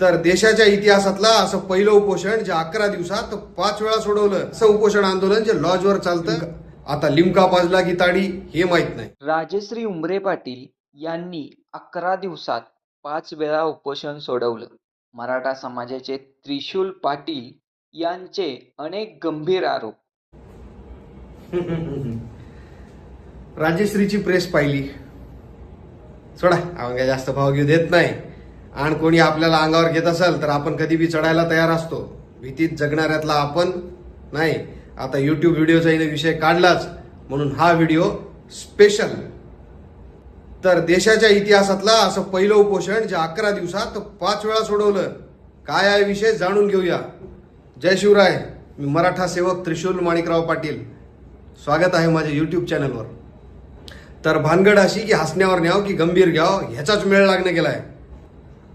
तर देशाच्या इतिहासातला असं पहिलं उपोषण जे अकरा दिवसात पाच वेळा सोडवलं. असं उपोषण आंदोलन जे लॉजवर चालतं. आता लिमका पाजला की ताडी हे माहीत नाही. राजश्री उमरे पाटील यांनी अकरा दिवसात पाच वेळा उपोषण सोडवलं. मराठा समाजाचे त्रिशूल पाटील यांचे अनेक गंभीर आरोप. राजश्रीची प्रेस पाहिली. सोडा काय जास्त भाव घेऊ देत नाही. आणि कोणी आपल्याला अंगावर घेत असेल तर आपण कधी बी चढायला तयार असतो. भीतीत जगणाऱ्यातला आपण नाही. आता युट्यूब व्हिडिओचा हिने विषय काढलाच म्हणून हा व्हिडिओ स्पेशल तर देशाच्या इतिहासातला असं पहिलं उपोषण जे अकरा दिवसात पाच वेळा सोडवलं. काय आहे विषय जाणून घेऊया. जय शिवराय मी मराठा सेवक त्रिशूल माणिकराव पाटील. स्वागत आहे माझ्या यूट्यूब चॅनलवर तर भानगड अशी की हसण्यावर न्याव की गंभीर घ्याव ह्याचाच मेळ लागणं गेला आहे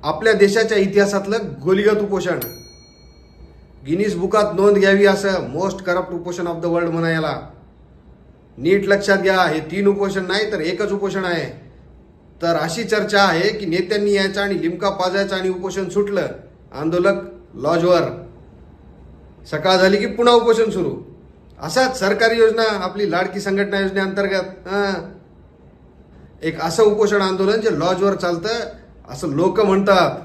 आपल्या देशाच्या इतिहासातलं गोलीगत उपोषण. गिनीज बुकात नोंद घ्यावी असं मोस्ट करप्ट उपोषण ऑफ द वर्ल्ड म्हणायला. नीट लक्षात घ्या हे तीन उपोषण नाही तर एकच उपोषण आहे. तर अशी चर्चा आहे की नेत्यांनी यायचं आणि लिमका पाजायचं आणि उपोषण सुटलं. आंदोलक लॉजवर सकाळ झाली की पुन्हा उपोषण सुरू. असाच सरकारी योजना आपली लाडकी संघटना योजनेअंतर्गत एक असं उपोषण आंदोलन जे लॉजवर चालतं असं लोक म्हणतात.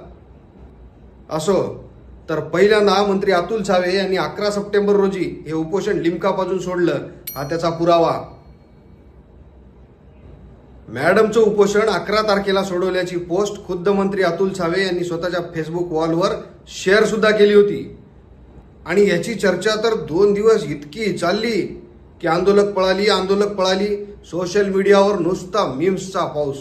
असो तर पहिल्यांदा मंत्री अतुल सावे यांनी अकरा सप्टेंबर रोजी हे उपोषण लिमकापासून सोडलं. हा त्याचा पुरावा. मॅडमचं उपोषण अकरा तारखेला सोडवल्याची पोस्ट खुद्द मंत्री अतुल सावे यांनी स्वतःच्या फेसबुक वॉलवर शेअर सुद्धा केली होती. आणि याची चर्चा तर दोन दिवस इतकी चालली की आंदोलक पळाली आंदोलक पळाली. सोशल मीडियावर नुसता मीम्सचा पाऊस.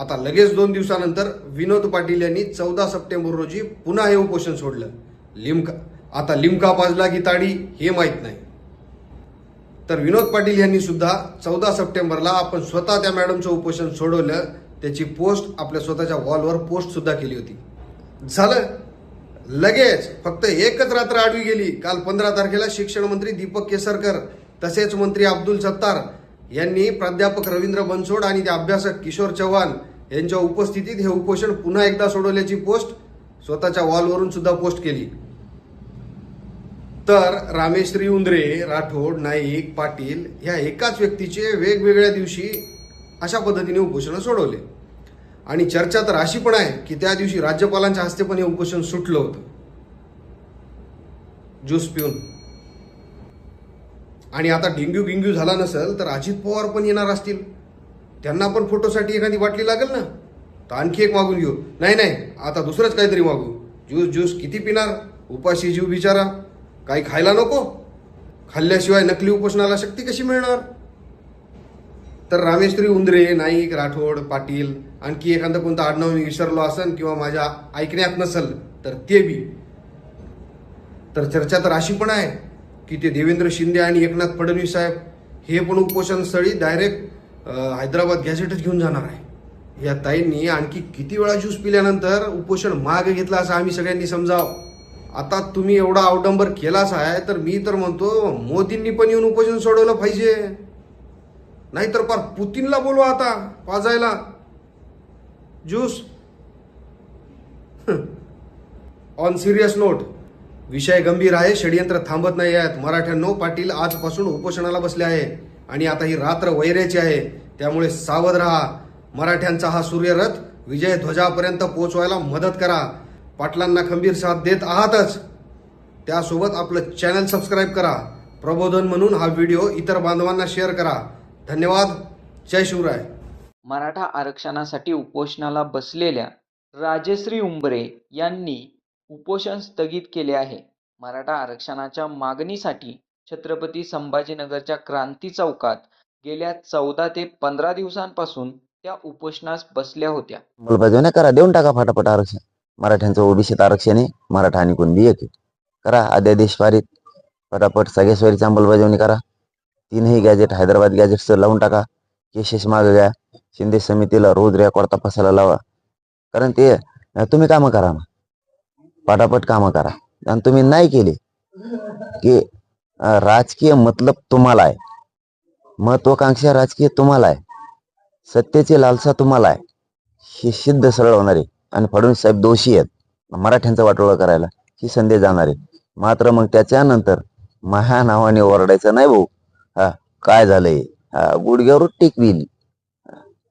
आता लगेच दोन दिवसानंतर विनोद पाटील यांनी चौदा सप्टेंबर रोजी पुन्हा हे उपोषण सोडलं. लिमका आता लिमका पाजला की ताडी हे माहीत नाही. तर विनोद पाटील यांनी सुद्धा चौदा सप्टेंबरला आपण स्वतः त्या मॅडमचं उपोषण सोडवलं. त्याची पोस्ट आपल्या स्वतःच्या वॉलवर पोस्ट सुद्धा केली होती. झालं. लगेच फक्त एकच रात्र आडवी गेली. काल पंधरा तारखेला शिक्षण मंत्री दीपक केसरकर तसेच मंत्री अब्दुल सत्तार यांनी प्राध्यापक रवींद्र बनसोड आणि ते अभ्यासक किशोर चव्हाण यांच्या उपस्थितीत हे उपोषण पुन्हा एकदा सोडवल्याची पोस्ट स्वतःच्या वॉलवरून सुद्धा पोस्ट केली. तर रामेश्री उंद्रे राठोड नाईक पाटील ह्या एकाच व्यक्तीचे वेगवेगळ्या दिवशी अशा पद्धतीने उपोषणं सोडवले. आणि चर्चा तर अशी पण आहे की त्या दिवशी राज्यपालांच्या हस्ते पण हे उपोषण सुटलं होतं. ज्यूस पिऊन. आणि आता डेंग्यू गिंग्यू झाला नसेल तर अजित पवार पण येणार असतील. त्यांना पण फोटोसाठी एखादी बाटली लागेल ना? तर आणखी एक मागून घेऊ. नाही नाही आता दुसरंच काहीतरी मागू. ज्यूस ज्यूस किती पिणार? उपाशी जीव बिचारा. काही खायला नको? खाल्ल्याशिवाय नकली उपोषणाला शक्ती कशी मिळणार? तर रामेश्वरी उंदरे नाईक राठोड पाटील आणखी एखादं कोणतं आडनाव मी विसरलो असन किंवा माझ्या ऐकण्यात नसल तर ते बी. तर चर्चा तर अशी पण आहे. की ते देवेंद्र शिंदे आणि एकनाथ फडणवीस साहेब हे पण उपोषण स्थळी डायरेक्ट हैदराबाद गॅझेटच घेऊन जाणार आहे. या ताईंनी आणखी किती वेळा ज्यूस पिल्यानंतर उपोषण मागे घेतला असं आम्ही सगळ्यांनी समजाव. आता तुम्ही एवढा अवडंबर केलाच आहे तर मी तर म्हणतो मोदींनी पण येऊन उपोषण सोडवलं पाहिजे. नाहीतर पार पुतीनला बोलवा आता पाजायला. ज्यूस ऑन सिरियस नोट विषय गंभीर आहे षडयंत्र थांबत नाही आहेत. मराठ्यांनो पाटील आजपासून उपोषणाला बसले आहे आणि आता ही रात्र वैऱ्याची आहे. त्यामुळे सावध राहा. मराठ्यांचा हा सूर्यरथ विजय ध्वजापर्यंत पोहोचवायला मदत करा. पाटलांना खंबीर साथ देत आहातच. त्यासोबत आपलं चॅनल सबस्क्राईब करा. प्रबोधन म्हणून हा व्हिडिओ इतर बांधवांना शेअर करा. धन्यवाद. जय शिवराय. मराठा आरक्षणासाठी उपोषणाला बसलेल्या राजश्री उंबरे यांनी उपोषण स्थगित केले आहे. मराठा आरक्षणाच्या मागणीसाठी छत्रपती संभाजीनगरच्या क्रांती चौकात गेल्या चौदा ते पंधरा दिवसांपासून त्या उपोषणास बसल्या होत्या. अंमलबजावणी करा देऊन टाका फटाफट आरक्षण. मराठ्यांचं ओबीसीत आरक्षण आहे मराठा आणि कुणबी एक करा अध्यादेश पारित फटाफट सगळेश्वरीची अंमलबजावणी करा. तीनही गॅजेट हैदराबाद गॅजेटचं लावून टाका. केसेस मागे घ्या. शिंदे समितीला रोज रेकॉर्ड तपासायला लावा. कारण ते तुम्ही कामं करा ना पटापट कामं करा. आणि तुम्ही नाही केले की राजकीय मतलब तुम्हाला आहे. महत्वाकांक्षा राजकीय तुम्हाला आहे. सत्तेची लालसा तुम्हाला आहे. हे सिद्ध सरळ होणार आहे. आणि फडणवीस साहेब दोषी आहेत. मराठ्यांचा वाटोळा करायला ही संधी जाणार आहे. मात्र मग त्याच्यानंतर महा नावाने ओरडायचं नाही भाऊ. हा काय झालंय? हा गुडघ्यावर टिकविल.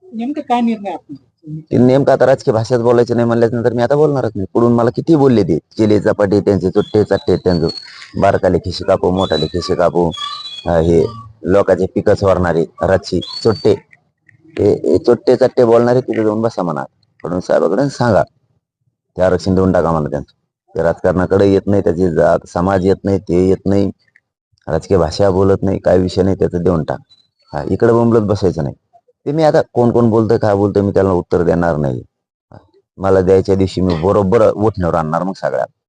नेमकं काय निर्णय आपण ते नेमकं आता राजकीय भाषेत बोलायचं नाही म्हणल्यानंतर मी आता बोलणारच नाही. पुढून मला किती बोलले ते? चिले चपाटे त्यांचे चुट्टे चट्टे त्यांचं. बारकाले खिशी कापू मोठाले खिशी कापू हे लोकांचे पिकच वारणारे रची चुट्टे. हे चुट्टे चट्टे बोलणारे तिथे जाऊन बसा म्हणा. म्हणून साहेबाकडे सांगा. ते आरक्षण देऊन टाका म्हणा त्यांचं. ते राजकारणाकडे येत नाही त्याची जात समाज येत नाही ते येत नाही. राजकीय भाषा बोलत नाही काय विषय नाही त्याचं देऊन टाक. हा इकडे बोंबलत बसायचं नाही. ते मी आता कोण कोण बोलतोय काय बोलतोय मी त्याला उत्तर देणार नाही. मला द्यायच्या दिवशी मी बरोबर उठण्यावर आणणार मग सगळ्यात.